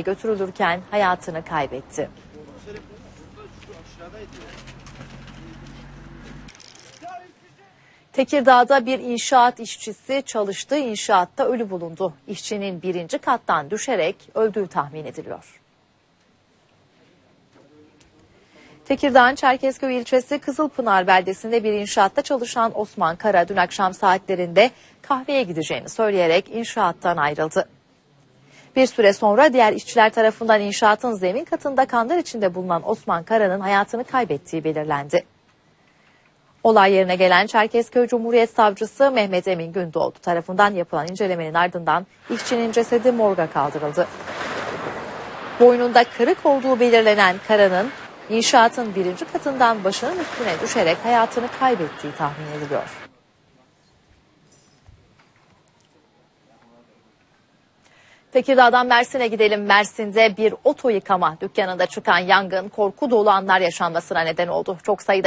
götürülürken hayatını kaybetti. Tekirdağ'da bir inşaat işçisi çalıştığı inşaatta ölü bulundu. İşçinin birinci kattan düşerek öldüğü tahmin ediliyor. Tekirdağ'ın Çerkezköy ilçesi Kızılpınar beldesinde bir inşaatta çalışan Osman Kara dün akşam saatlerinde kahveye gideceğini söyleyerek inşaattan ayrıldı. Bir süre sonra diğer işçiler tarafından inşaatın zemin katında kanlar içinde bulunan Osman Kara'nın hayatını kaybettiği belirlendi. Olay yerine gelen Çerkezköy Cumhuriyet Savcısı Mehmet Emin Gündoğdu tarafından yapılan incelemenin ardından işçinin cesedi morga kaldırıldı. Boynunda kırık olduğu belirlenen Kara'nın inşaatın birinci katından başının üstüne düşerek hayatını kaybettiği tahmin ediliyor. Tekirdağ'dan Mersin'e gidelim. Mersin'de bir oto yıkama dükkanında çıkan yangın korku dolu anlar yaşanmasına neden oldu. Çok sayıda